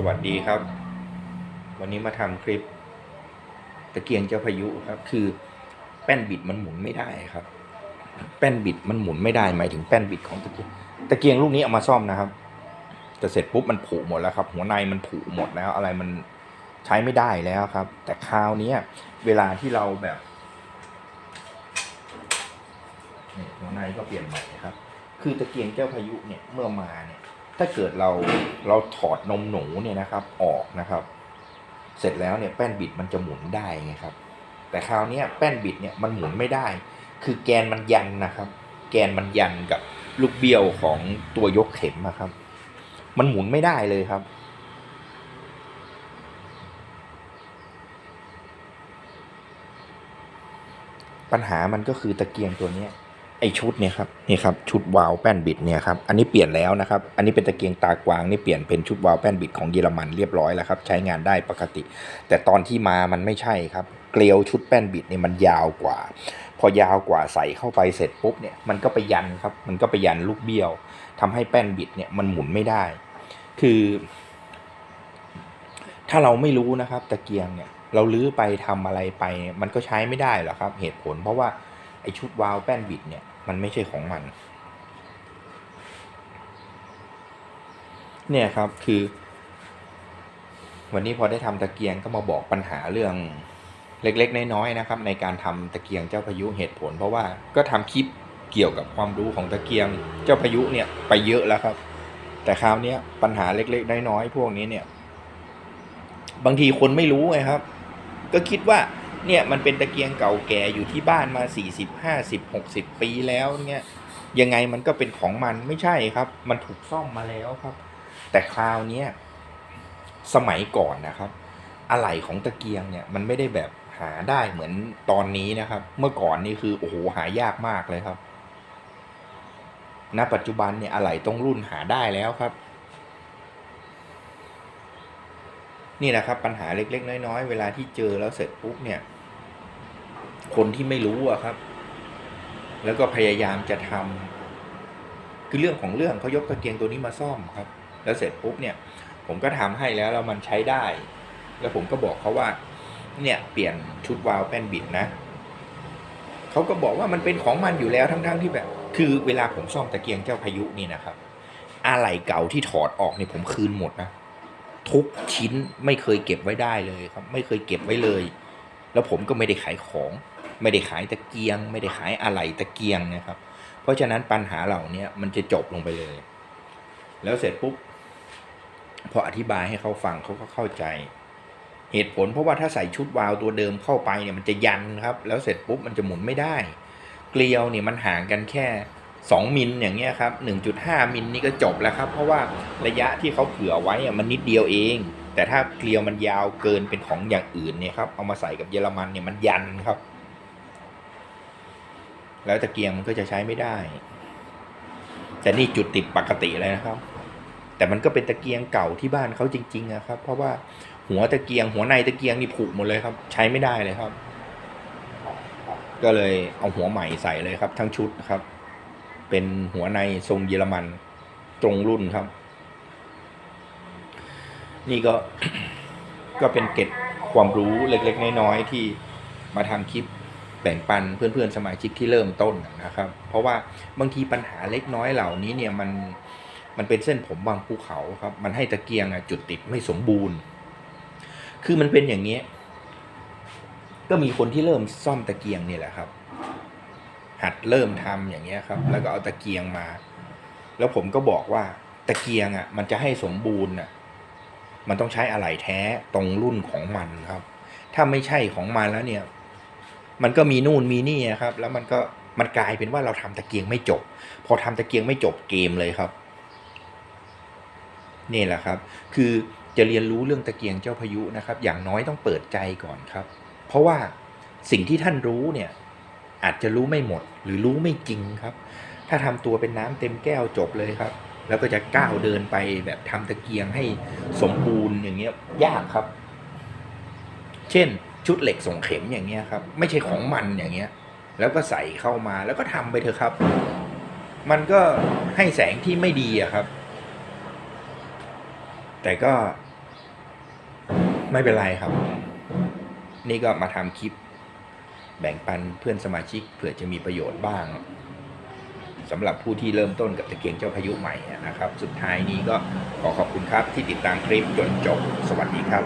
สวัสดีครับ วันนี้มาทำคลิป ตะเกียงเจ้าพายุครับ คือแป้นบิดมันหมุนไม่ได้ครับ แป้นบิดมันหมุนไม่ได้หมายถึงแป้นบิดของตะเกียงตะเกียงลูกนี้เอามาซ่อมนะครับแต่เสร็จปุ๊บมันผุหมดแล้วครับ หัวในมันผุหมดแล้ว อะไรมันใช้ไม่ได้แล้วครับ แต่คราวเนี้ยเวลาที่เราแบบหัวในก็เปลี่ยนใหม่ครับ คือตะเกียงแก้วพายุเนี่ยเมื่อมาเนี่ย ถ้าเกิดเราเราถอดนมหนูเนี่ยนะครับออกนะครับ เสร็จแล้วเนี่ยแป้นบิดมันจะหมุนได้ไงครับ แต่คราวนี้แป้นบิดเนี่ยมันหมุนไม่ได้ คือแกนมันยันนะครับ แกนมันยันกับลูกเบี้ยวของตัวยกเข็มอะครับ มันหมุนไม่ได้เลยครับปัญหามันก็คือตะเกียงตัวนี้ ไอชุดเนี่ยครับนี่ครับชุดวาล์วแป้นบิดเนี่ยครับอันนี้เปลี่ยนแล้วนะครับ อันนี้เป็นตะเกียงตากวางนี่เปลี่ยนเป็นชุดวาล์วแป้นบิดของเยอรมันเรียบร้อยแล้วครับใช้งานได้ปกติ แต่ตอนที่มามันไม่ใช่ครับ เกลียวชุดแป้นบิดเนี่ยมันยาวกว่า พอยาวกว่าใส่เข้าไปเสร็จปุ๊บเนี่ยมันก็ไปยันครับมันก็ไปยันลูกเบี้ยวทำให้แป้นบิดเนี่ยมันหมุนไม่ได้ คือ ถ้าเราไม่รู้นะครับ ตะเกียงเนี่ยเราลื้อไปทำอะไรไป มันก็ใช้ไม่ได้หรอกครับ เหตุผลเพราะว่า ไอชุดวาล์วแป้นบิดเนี่ยมันไม่ใช่ของมัน เนี่ยครับคือ วันนี้พอได้ทำตะเกียงก็มาบอกปัญหาเรื่องเล็กๆ น้อยๆนะครับ ในการทำตะเกียงเจ้าพายุเหตุผล เพราะว่าก็ทำคลิปเกี่ยวกับความรู้ของตะเกียงเจ้าพายุเนี่ยไปเยอะแล้วครับ แต่คราวนี้ปัญหาเล็กๆ น้อยๆพวกนี้เนี่ย บางทีคนไม่รู้ไงครับ ก็คิดว่า เนี่ยมันเป็นตะเกียงเก่าแก่อยู่ที่บ้านมาสี่สิบห้าสิบหกสิบปีแล้วเนี่ยยังไงมันก็เป็นของมันไม่ใช่ครับ มันถูกซ่อมมาแล้วครับ แต่คราวนี้สมัยก่อนนะครับ อะไหล่ของตะเกียงเนี่ยมันไม่ได้แบบหาได้เหมือนตอนนี้นะครับ เมื่อก่อนนี่คือโอ้โหหายากมากเลยครับณปัจจุบันเนี่ยอะไหล่ตรงรุ่นหาได้แล้วครับ นี่แหละครับปัญหาเล็ก ๆ น้อยๆ เวลาที่เจอแล้วเสร็จปุ๊บเนี่ย คนที่ไม่รู้อะครับ แล้วก็พยายามจะทำคือเรื่องของเรื่องเขายกตะเกียงตัวนี้มาซ่อมครับ แล้วเสร็จปุ๊บเนี่ย ผมก็ทำให้แล้วแล้วมันใช้ได้ แล้วผมก็บอกเขาว่า เนี่ยเปลี่ยนชุดวาล์วแป้นบิดนะเขาก็บอกว่ามันเป็นของมันอยู่แล้วทั้งๆที่แบบ คือเวลาผมซ่อมตะเกียงเจ้าพายุนี่นะครับ อะไหล่เก่าที่ถอดออกเนี่ยผมคืนหมดนะ ทุกชิ้นไม่เคยเก็บไว้ได้เลยครับ ไม่เคยเก็บไว้เลย แล้วผมก็ไม่ได้ขายของ ไม่ได้ขายตะเกียง ไม่ได้ขายอะไหล่ตะเกียงนะครับ เพราะฉะนั้นปัญหาเหล่านี้มันจะจบลงไปเลย แล้วเสร็จปุ๊บพออธิบายให้เขาฟังเขาก็เข้าใจ เหตุผลเพราะว่าถ้าใส่ชุดวาล์วตัวเดิมเข้าไปเนี่ยมันจะยันครับ แล้วเสร็จปุ๊บมันจะหมุนไม่ได้ เกลียวเนี่ยมันห่างกันแค่ 2 มิลอย่างเงี้ยครับ 1.5 มิลนี่ก็จบแล้วครับ เพราะว่าระยะที่เขาเผื่อไว้มันนิดเดียวเอง แต่ถ้าเกลียวมันยาวเกินเป็นของอย่างอื่นเนี่ยครับ เอามาใส่กับเยอรมันเนี่ยมันยันครับ แล้วตะเกียงมันก็จะใช้ไม่ได้แต่นี่จุดติดปกติเลยนะครับ แต่มันก็เป็นตะเกียงเก่าที่บ้านเขาจริงๆนะครับ เพราะว่าหัวตะเกียง หัวในตะเกียงนี่ผุหมดเลยครับ ใช้ไม่ได้เลยครับ ก็เลยเอาหัวใหม่ใส่เลยครับ ทั้งชุดครับ เป็นหัวในทรงเยอรมันตรงรุ่นครับ นี่ก็ก็เป็นเก็ดความรู้เล็กๆ น้อยๆที่มาทำคลิปแบ่งปันเพื่อนๆสมาชิกที่เริ่มต้นนะครับ เพราะว่าบางทีปัญหาเล็กน้อยเหล่านี้เนี่ยมันมันเป็นเส้นผมบางภูเขาครับ มันให้ตะเกียงจุดติดไม่สมบูรณ์ คือมันเป็นอย่างเงี้ ก็มีคนที่เริ่มซ่อมตะเกียงนี่แหละครับ หัดเริ่มทำอย่างเงี้ยครับ แล้วก็เอาตะเกียงมา แล้วผมก็บอกว่าตะเกียงอะ มันจะให้สมบูรณ์อะมันต้องใช้อะไหล่แท้ตรงรุ่นของมันครับ ถ้าไม่ใช่ของมันแล้วเนี่ย มันก็มีนู่นมีนี่อะครับ แล้วมันก็มันกลายเป็นว่าเราทำตะเกียงไม่จบ พอทำตะเกียงไม่จบเกมเลยครับ นี่แหละครับ คือจะเรียนรู้เรื่องตะเกียงเจ้าพายุนะครับ อย่างน้อยต้องเปิดใจก่อนครับ เพราะว่าสิ่งที่ท่านรู้เนี่ย อาจจะรู้ไม่หมดหรือรู้ไม่จริงครับ ถ้าทำตัวเป็นน้ำเต็มแก้วจบเลยครับ แล้วก็จะก้าวเดินไปแบบทำตะเกียงให้สมบูรณ์อย่างเงี้ยยากครับ เช่น ชุดเหล็กส่งเข็มอย่างเงี้ยครับ ไม่ใช่ของมันอย่างเงี้ย แล้วก็ใส่เข้ามาแล้วก็ทำไปเถอะครับ มันก็ให้แสงที่ไม่ดีอะครับ แต่ก็ไม่เป็นไรครับ นี่ก็มาทำคลิป แบ่งปันเพื่อนสมาชิกเผื่อจะมีประโยชน์บ้างสำหรับผู้ที่เริ่มต้นกับตะเกียงเจ้าพายุใหม่นะครับ สุดท้ายนี้ก็ขอขอบคุณครับที่ติดตามคลิปจนจบ สวัสดีครับ